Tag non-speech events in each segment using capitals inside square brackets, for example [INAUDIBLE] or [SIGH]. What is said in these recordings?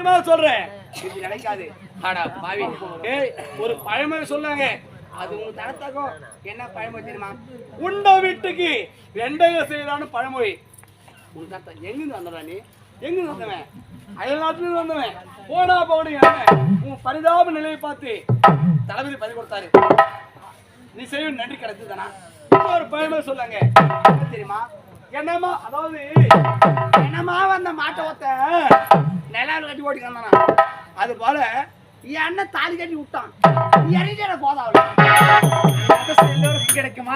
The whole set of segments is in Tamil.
சத்தியமா சொல்றேன்? இது நினைக்காது. ஆடா பாவி. ஏய் ஒரு பழமொழி சொன்னாங்க அது உங்க தரத்தாக்கும் என்ன பழமொழி தெரியுமா? உண்ட வீட்டுக்கு வெண்டைகள் செய்யலான்னு பழமொழி. உங்க தாத்தா எங்கிருந்து வந்தடா நீ? எங்கிருந்து வந்தவன்? அயல் நாட்டிலிருந்து வந்தவன். போனா போடு உன் பரிதாப நிலையை பார்த்து தளபதி பறி கொடுத்தாரு. நீ செய்யும் நன்றி கிடைச்சது தானா? ஒரு பழமொழி சொல்லாங்க. தெரியுமா? என்னமா அதாவது என்னமா வந்த மாட்டை ஒத்த நிலாவில் கட்டி ஓடிக்கானா அது போல என் அண்ணன் தாலி கட்டி விட்டான். இறங்கிட போதாவில் எல்லோருக்கும் கிடைக்குமா?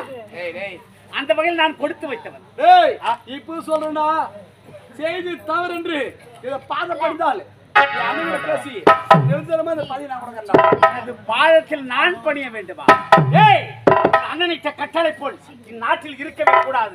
அந்த வகையில் நான் கொடுத்து வைத்தவன். டேய் இப்போ சொல்றேன்னா செய்தி தவறு என்று இதை பாதப்படுத்தால் பேசி நிரந்தரமா இந்த பதிவு நான் கொடுக்கறேன் எனது பாதத்தில் நான் பணிய வேண்டுமா? ஏய். அண்ணனிட்ட கட்டளை போல் இந்நாட்டில் இருக்கவே கூடாது.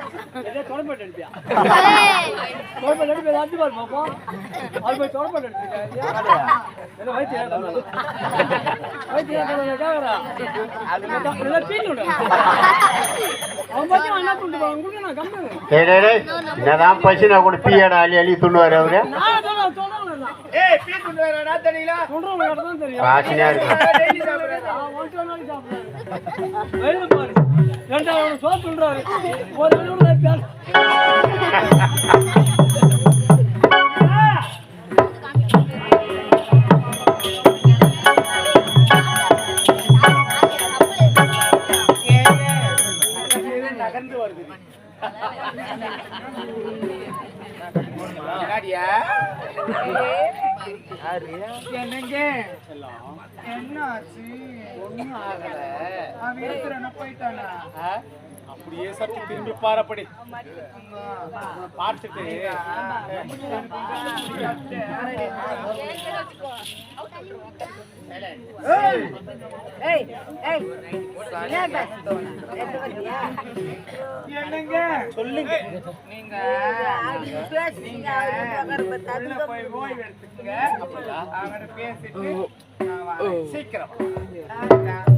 ஏய் யார தேவடே பேருங்க அவங்க தேவடே பேருங்க நீங்க இந்த ஆசை ரொம்ப தேவடே பேருங்க இதே தொடர்பு எடுப்பியா [LAUGHS] தொடர்பு எடுப்பி அஞ்சு பார் பாப்பா அது போய் தொடர்பு எடுத்துருக்க என்ன வயிற்று வயிற்று கேக்குறா அது எல்லாம் தீனி விடு அவன் மட்டும் என்ன பண்ணிட்டு உங்களுக்கு நான் என்னதான் கூட பீயடா அள்ளி அள்ளி துண்ணுவாரு அவரு? நான் சொல்றேன் சொல்றேன் ஏய் பீ கொண்டு வரடா தெரியல சொல்றவங்க தான் தெரியும். வாசனையா இருக்கு. ரெண்டாவது சொல்றாரு. ஒரு நாள் பேச- போயிட்டானா அப்படியே சற்று திரும்பி பாரப்படி பார்த்துட்டு என்னங்க சொல்லுங்க நீங்க போய் ஓய்வு எடுத்துக்கங்க பேசிட்டு. சீக்கிரம்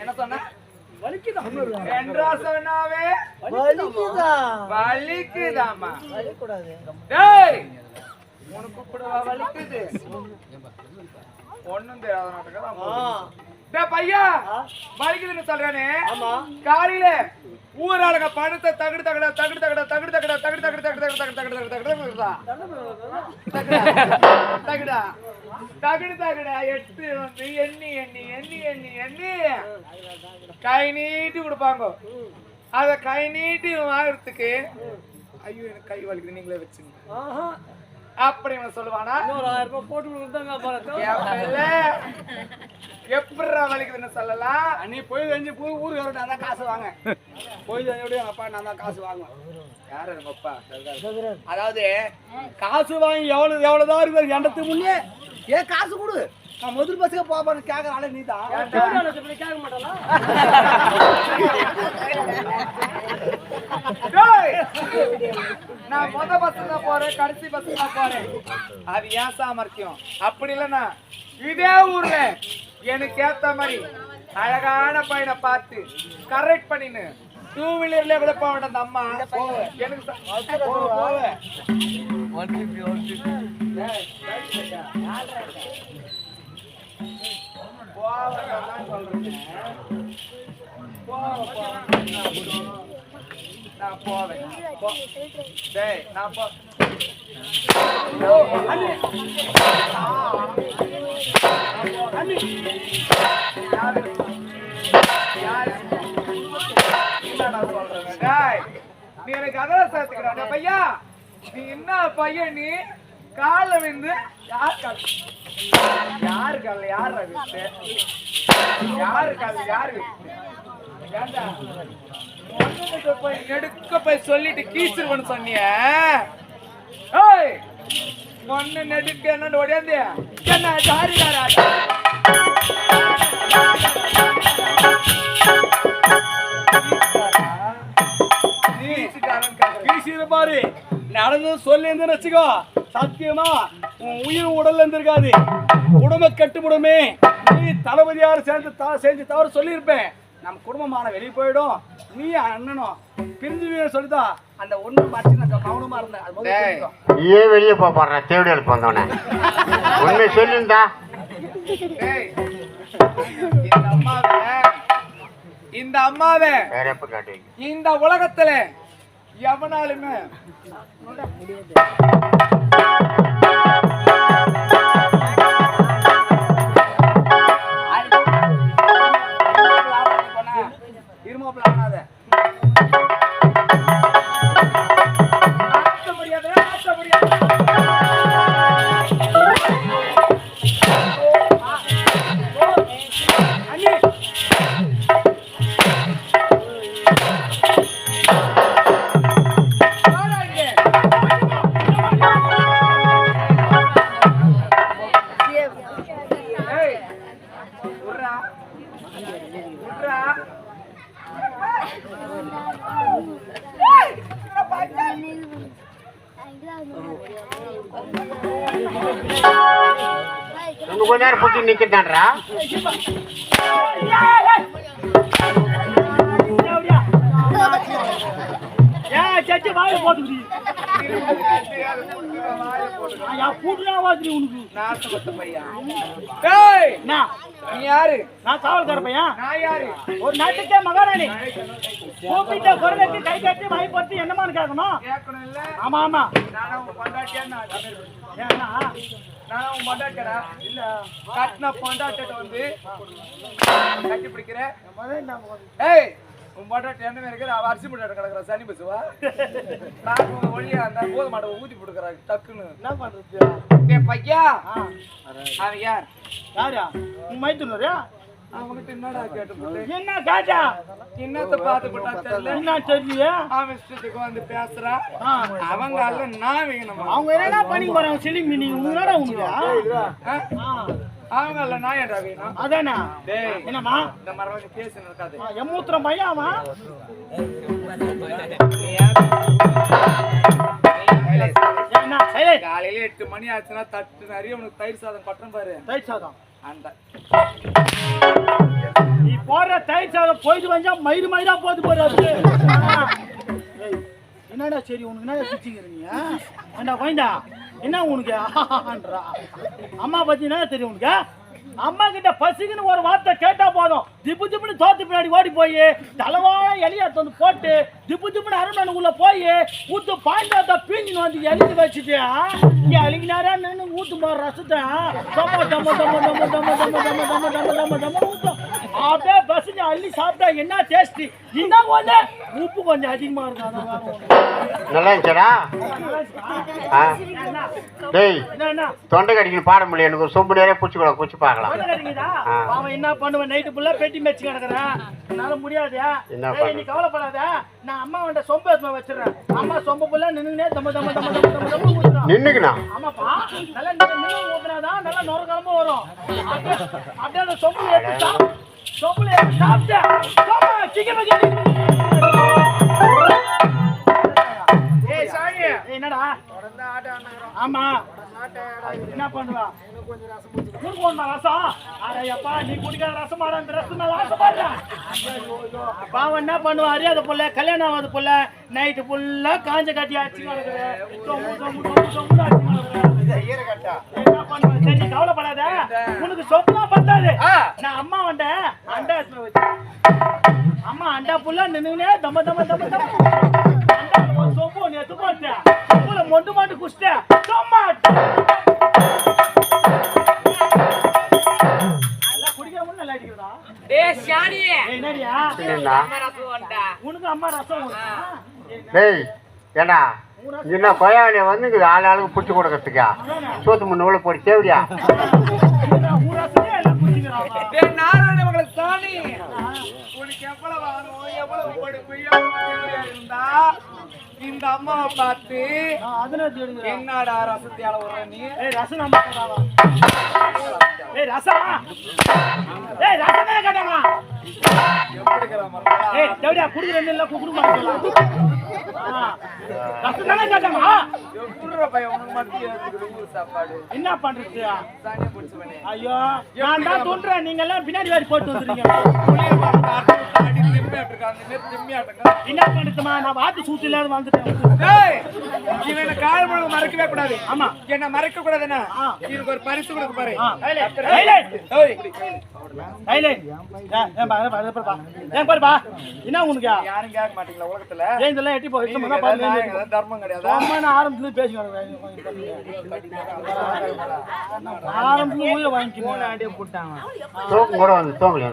என்ன சொன்ன வலிக்குதாமா வலிக்குதாமா வலிக்கூடாது ஒண்ணும் தெரியாத நாட்டுக்கு டேய் பையா வலிக்குதுன்னு சொல்றானே காலையில ஊராளுங்க பணத்தை தகடு தகட தகடு தகட தகடு தகட தகடு தகடு தகடு தகடு தகடு தகடு தகடு தகடு தகடா தகடு தகடா எட்டு வந்து எண்ணி எண்ணி எண்ணி எண்ணி எண்ணி கை நீட்டி கொடுப்பாங்க அத கை நீட்டி வாங்குறதுக்கு ஐயோ எனக்கு கை வலிக்குது நீங்களே வச்சுங்க அப்படி இவன் சொல்லுவானா? எப்படா வலிக்குதுன்னு சொல்லலாம்? நீ போய் தெரிஞ்சு போய் ஊருக்கு வரட்டும். நான் தான் காசு வாங்க. போய் தெரிஞ்சு எங்க அப்பா நான் தான் காசு வாங்குவேன். யாரு எங்க அப்பா? அதாவது காசு வாங்கி எவ்வளவு எவ்வளவுதான் இருக்கு எண்டத்துக்கு முன்னே. ஏன் காசு கொடு. நான் முதல் பஸ்ஸுக்கு போப்பான்னு கேட்கற ஆளு நீ தான் கேட்க மாட்டாளா? [LAUGHS] நான் முத பஸ்ல தான் போறேன் கடைசி பஸ்ல தான் போறேன். அது ஏன் சாமர்த்தியம் அப்படி இல்லைன்னா இதே ஊர்ல எனக்கு ஏத்த மாதிரி அழகான பையனை பார்த்து கரெக்ட் பண்ணின்னு டூ வீலர்ல கூட போக வேண்டாம் அம்மா. எனக்கு ச- போவ, போவ. ஏய், போவ, நான் சொல்றேன். போவ, நான் போவேன் டேய் நான் போ ஓ, அண்ணி. யாரு? யாரு? நான் சொல்றேன்? டேய், நீ எனக்கு அதெல்லாம் சேர்த்துக்கிறாங்க பையா நீ என்ன பையன் நீ கால விழுந்து யார் கால்? யாரு கால? யார் விட்டு யாரு கால? யார் விட்டு போய் நெடுக்க போய் சொல்லிட்டு கீச்சிருவன்னு சொன்னிய. ஏய் ஒண்ணு நெடுக்க என்னன்னு ஓடியாந்து? என்ன சாரிடாரா கீசிரு பாரு. நடந்தது சொல்லி இருந்து வச்சுக்கோ சத்தியமா? உன் உயிர் உடல்ல இருந்திருக்காது. குடும்ப கட்டுப்படுமே. நீ தளபதியார் சேர்ந்து த- செஞ்சு தவறு சொல்லியிருப்பேன். நம்ம குடும்பமான வெளியே போயிடும். நீ அண்ணனும் பிரிஞ்சு சொல்லிதான் அந்த ஒண்ணு பார்த்து நான் கவனமா இருந்தேன். நீயே வெளியே போப்பாடுற தேவடி எழுப்பு வந்தவனே உண்மை சொல்லியிருந்தா. இந்த அம்மாவை. இந்த அம்மாவை. வேற எப்ப காட்டுவீங்க இந்த உலகத்துல எவனாலுமே Thank you. நாசமத்த பையன். என்ன நீ யாரு? நான் காவல்கார பையன். நான் யாரு? ஒரு நாட்டுக்கே மகாராணி. கூப்பிட்ட குரலுக்கு கை கட்டி வாய் பார்த்து என்னமான்னு கேட்கணும்? கேட்கணும் இல்ல ஆமா ஆமா. நானும் உன் பொண்டாட்டியா நான் ஏன்னா? நானும் உன் பொண்டாட்டியடா. இல்ல. கட்டின பொண்டாட்டிட்ட வந்து கட்டி பிடிக்கிற ஏய்! உன் பொண்டாட்டி என்ன இருக்கிற அவ அரிசி முட்டாட்ட கிடக்குற சனி பசுவா நான் ஒளியா அந்த போத மாட்டை ஊத்தி போட்டுக்கிறாங்க டக்குன்னு. என்ன பண்றது? டேய் பையா. அவன் யார்? யாரா? உன் மைத்துனரியா அவன்கிட்ட என்னடா கேட்டு என்ன காட்டா? என்னத்த பார்த்து போட்டா தெரியல? என்ன தெரியலையே? அவன் இஷ்டத்துக்கு வந்து பேசுறான் ஆ, அவங்க அல்ல நான் வேணுமா? அவங்க என்னடா பண்ணி போறாங்க? சிலிமி நீ உன்னடா உனக்கு ஆகல நாயடா வேணா? அதானா? டேய் என்னமா இந்த மரவங்க பேசி நடக்காது எம்மூத்திர பையாமா காலையில எட்டு மணி ஆச்சுன்னா தட்டு நிறைய உனக்கு தயிர் சாதம் பட்டம் பாரு. தயிர் சாதம். அந்த நீ போடுற தயிர் சாதம் போயிட்டு வந்தா மயிறு மயிரா போட்டு போயிடாது என்னடா சரி உனக்கு என்னடா பிச்சுக்கிறீங்க ஏண்டா கோயந்தா என்ன உனக்கு ஆஹான்றா அம்மா பத்தி என்ன தெரியும் உனக்கு அம்மா கிட்ட பசிக்குன்னு ஒரு வார்த்தை கேட்டா போதும் திப்பு திப்புன்னு தோத்து பின்னாடி ஓடி போய் தலைவாழ எலிய வந்து போட்டு திப்பு திப்புன்னு அரண்மனைக்குள்ள போய் ஊத்து பாய்ந்தாத்த பீஞ்சின்னு வந்து எலிஞ்சு வச்சுட்டு இங்கே அழிங்கினாரா நின்று ஊத்து போற ரசத்தை தம்ம தம்ம தம்ம தம்ம தம்ம தம்ம தம்ம தம்ம தம்ம தம்ம தம்ம அப்படியே பசங்க அள்ளி சாப்பிட்டா என்ன டேஸ்ட் இன்னும் கொஞ்சம் உப்பு கொஞ்சம் அதிகமா இருக்கும் நல்லா இருந்துச்சடா. டேய் தொண்டை கடிக்கணும் பாட முடியல எனக்கு சொம்பு நிறைய பூச்சி கூட குச்சி பார்க்கலாம். அவன் என்ன பண்ணுவேன்? நைட்டு ஃபுல்லா பெட்டி மேய்ச்சி கிடக்குறேன் என்னால முடியாது. என்ன? நீ கவலைப்படாத. நான் அம்மா அவன்கிட்ட சொம்பு எடுத்து வச்சிடுறேன். அம்மா சொம்பு ஃபுல்லா நின்னுனே தம்ம தம்ம ஆமாப்பா. நல்லா நின்னு ஊத்துனாதான் நல்லா நொற கிளம்ப வரும். அப்படியே அந்த சொம்புல எடுத்து சொம்பளே சாப்பிட்டா சாமா சீக்கிரமா கேட்டு ஏய் சாமி என்னடா? ஆமா. என்ன பண்ணுவா? ஒண்ணா ரசம்? எப்பா நீ குடிக்காத ரசம் அந்த ரசம் மேல ஆசைப்படுறேன் பாவம் என்ன பண்ணுவா? அறியாத புள்ள கல்யாணம் ஆகாத புள்ள நைட்டு ஃபுல்லா காஞ்ச காட்டி அடிச்சு. என்ன பண்ணுவ? சரி, கவலைப்படாத. உனக்கு சொப்பெல்லாம் பத்தாது. நான் அம்மா வந்தேன் அண்டா அம்மா அண்டா புல்லா நின்னுனே தம்ம தம்ம தம்ம தம்ம. ಸೊಪ್ಪು ನೆತ್ತು ಕೊಟ್ಟೆ ಸೊಪ್ಪು ಮೊಂಡು ಮಾಡು ಕುಷ್ಟೆ ಟೊಮಾಟೊ ஆள் ஆளுக்கு பிடிச்சி கொடுக்கறதுக்கா. சோத்து முன்ன உள்ள போட்டு தேவையா? உனக்கு எவ்வளவு எவ்வளவு இருந்தா? இந்த அம்மாவை பார்த்து என்னடா ரசத்தியால வர நீ? ரசம் அம்மா ரசமா? ரசமே கேட்டாங்களா ஏய் டவுடா குடுக்குற இல்ல குடுக்க மாட்டேன். சாப்பாடு என்ன பண்றது? ஐயோ நான் என்ன பண்ணுமா நான் வாத்து சூட்டு இல்லாத வந்துட்டேன் இவன் கால் மறக்கவே கூடாது ஆமா. என்ன மறக்க கூடாதுன்னா இவருக்கு ஒரு பரிசு கொடுக்க என்ன உனக்கு? யாரும் கேட்க எட்டி போய் தர்மம் கிடையாது? ஆரம்பத்துல பேசுவாங்க ஆரம்பத்துல வாங்கி மூணு அடியே போட்டாங்க தூக்கம் கூட வந்து தூங்கல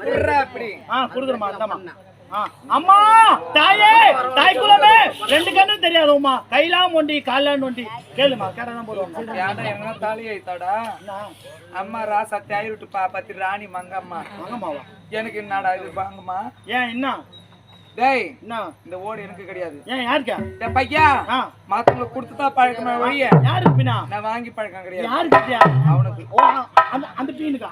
விட்றா அப்படி. ஆ, அம்மா தாயே தாய் குலமே ரெண்டு கண்ணும் தெரியாது உமா கைலாம் ஒண்டி காலாம் ஒண்டி கேளுமா கேட்டதான் போடுவாங்க ஏன்டா எங்கன்னா தாலி வைத்தாடா? அம்மா ராசா தேய் விட்டு பா பத்தி ராணி மங்கம்மா. வாங்கம்மாவா எனக்கு என்னடா இது வாங்கம்மா? ஏன் என்ன? டேய் என்ன? இந்த ஓடு எனக்கு கிடையாது. ஏன் யாருக்கா? டேய் பையா மத்தவங்களுக்கு கொடுத்துட்டா பழக்கமே வழிய யாருக்கு பின்னா? நான் வாங்கி பழக்கம் கிடையாது. யாருக்கு அவனுக்கு. ஓ அந்த அந்த பீனுக்கா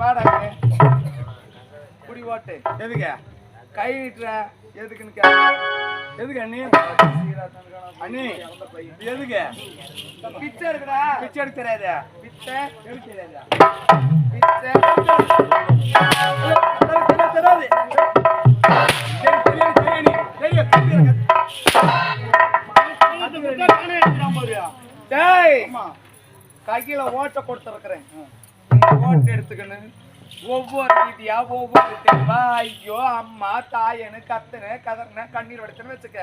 வாடா. குடி ஓட்டு. எதுக்கு? கை நீட்டுற. எதுக்குன்னு எதுக்கு அண்ணி அண்ணி எதுக்கு பிச்சை இருக்குடா பிச்சை எடுக்க தெரியாதா பிச்சை எடுக்க தெரியாதா பிச்சை தெரியாது கையில ஓட்ட கொடுத்துருக்குறேன் ஓட்டு எடுத்துக்கணும் ஒவ்வொரு வீதியா ஒவ்வொரு தெருவா? ஐயோ அம்மா தாயனு கத்தனு கதறின கண்ணீர் வடிச்சுன்னு வச்சுக்க.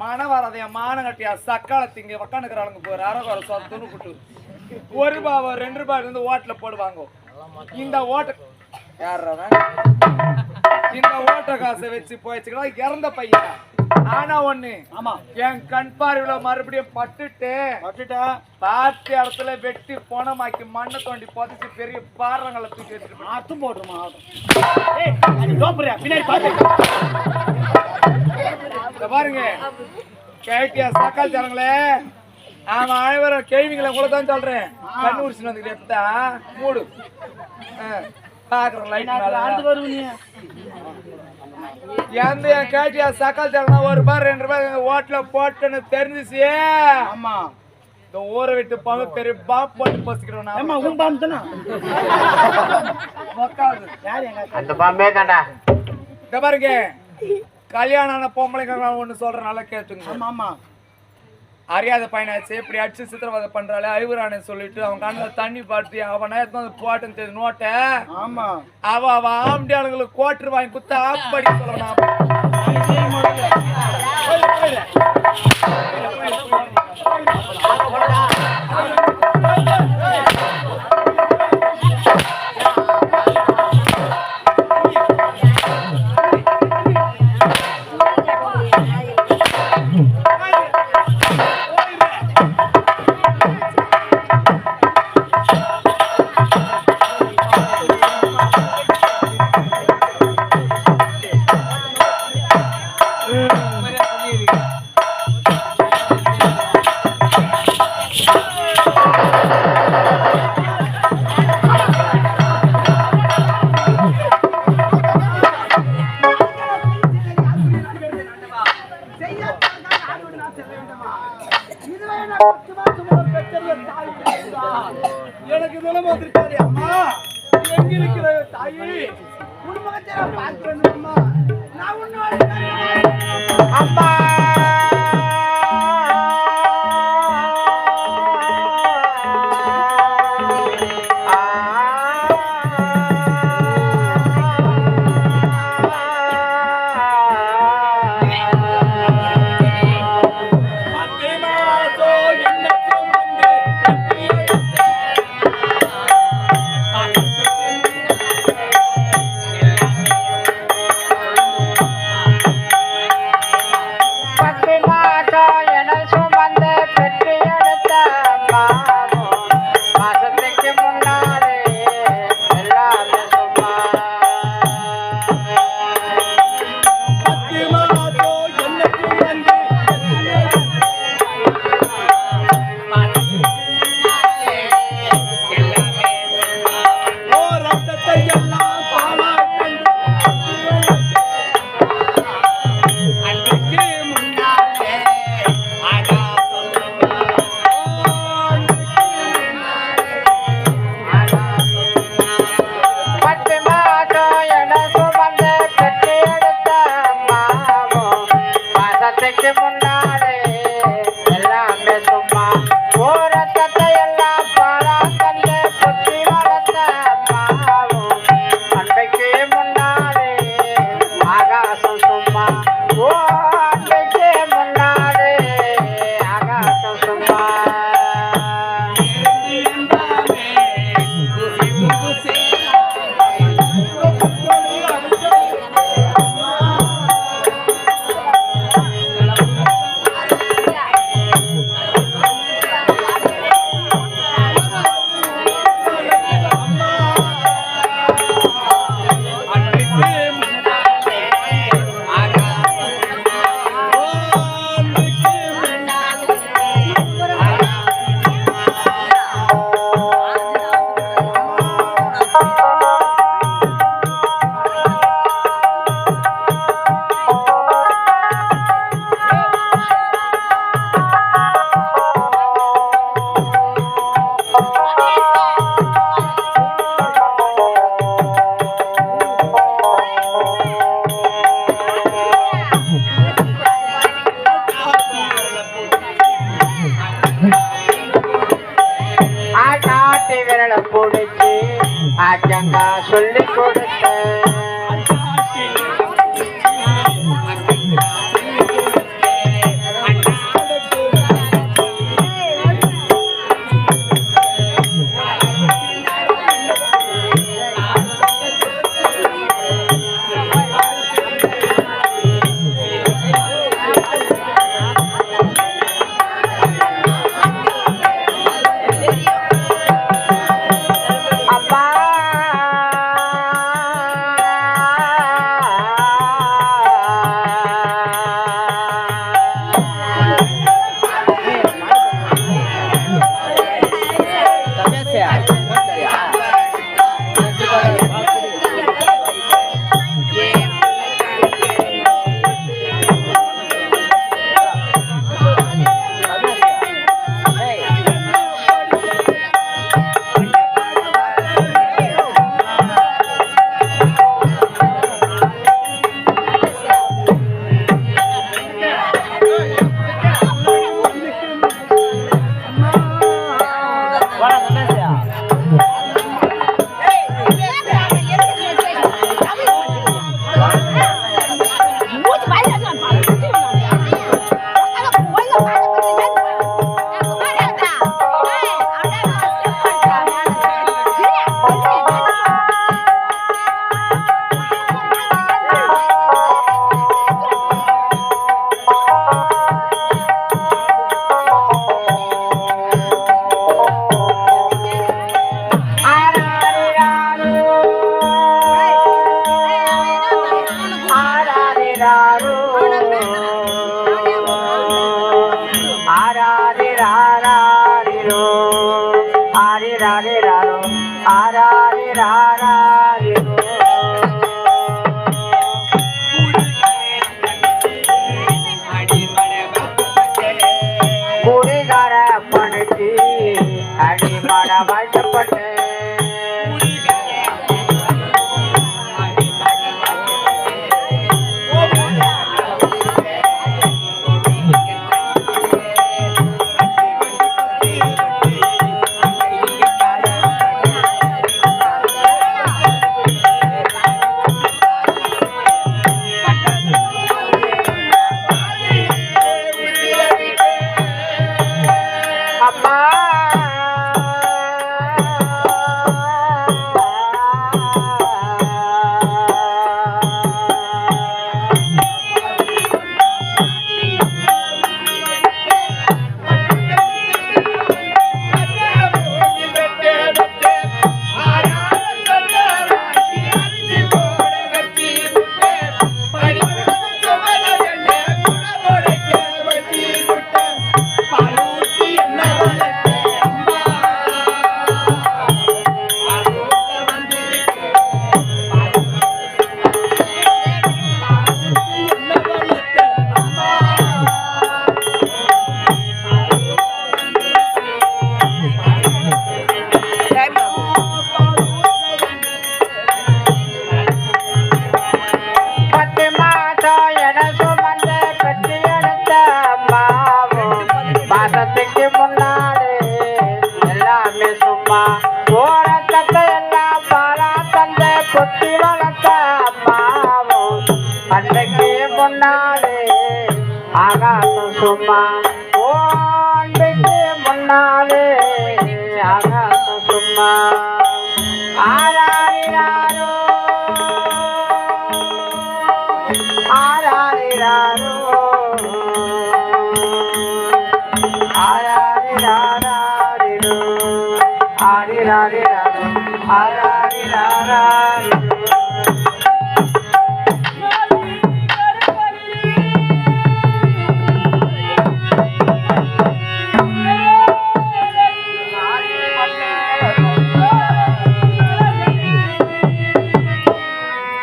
மன வரதைய மான கட்டியா சக்கால திங்க உக்காந்துக்கிறாளுங்க போற அரகுற சொத்துன்னு கூட்டு. ஒரு ரூபாய் ரெண்டு ரூபாய் இருந்து ஓட்டுல போடுவாங்க. இந்த ஓட்ட யார் இந்த ஓட்ட காசை வச்சு போயிடுச்சுக்கலாம் இறந்த பையன். ஆனா ஒண்ணு. ஆமா. என் கண் பார்வையில மறுபடியும் பட்டுட்டு வச்சுட்டா பார்த்த இடத்துல வெட்டி போனமாக்கி மண்ணை தோண்டி புதைச்சு பெரிய பாறங்களை தூக்கி எடுத்துட்டு அத்தும் போட்டுருமா பின்னாடி பாத்து. பாருங்க. கேட்டியா சக்கால் தரங்களே ஆமா அனைவர கூட தான் சொல்றேன். கண்ணு உரிச்சு வந்து எடுத்தா? மூடு. பாக்குறேன் லைட் எந்த என் கேட்டியா சக்கால் தரணும் ஒரு ரூபாய் ரெண்டு ரூபாய் எங்க ஓட்டுல போட்டுன்னு தெரிஞ்சிச்சு. ஆமா. இந்த ஊரை விட்டு போக பெரிய பாப் போட்டு பசிக்கிறோம் நான் உன் பாம்பு தானே? அந்த பாம்பே தான்டா. இங்க பாருங்க. கல்யாணம் ஆன பொம்பளைங்க நான் ஒண்ணு சொல்றேன் நல்லா கேட்டுங்க. ஆமா ஆமா. அறியாத பையனாச்சு இப்படி அடிச்சு சித்திரவதை பண்றாளே ஐவரானு சொல்லிட்டு அவன் கண்ணில் தண்ணி பார்த்து அவன் நேரத்து வந்து போட்டுன்னு தெரியும் நோட்டை? ஆமா. அவ அவ ஆம்படியாளுங்களுக்கு கோட்டர் வாங்கி குத்த ஆப்படி சொல்லணும். যেমন ஆச்சங்கா சொல்லி নারে আগাত সোমা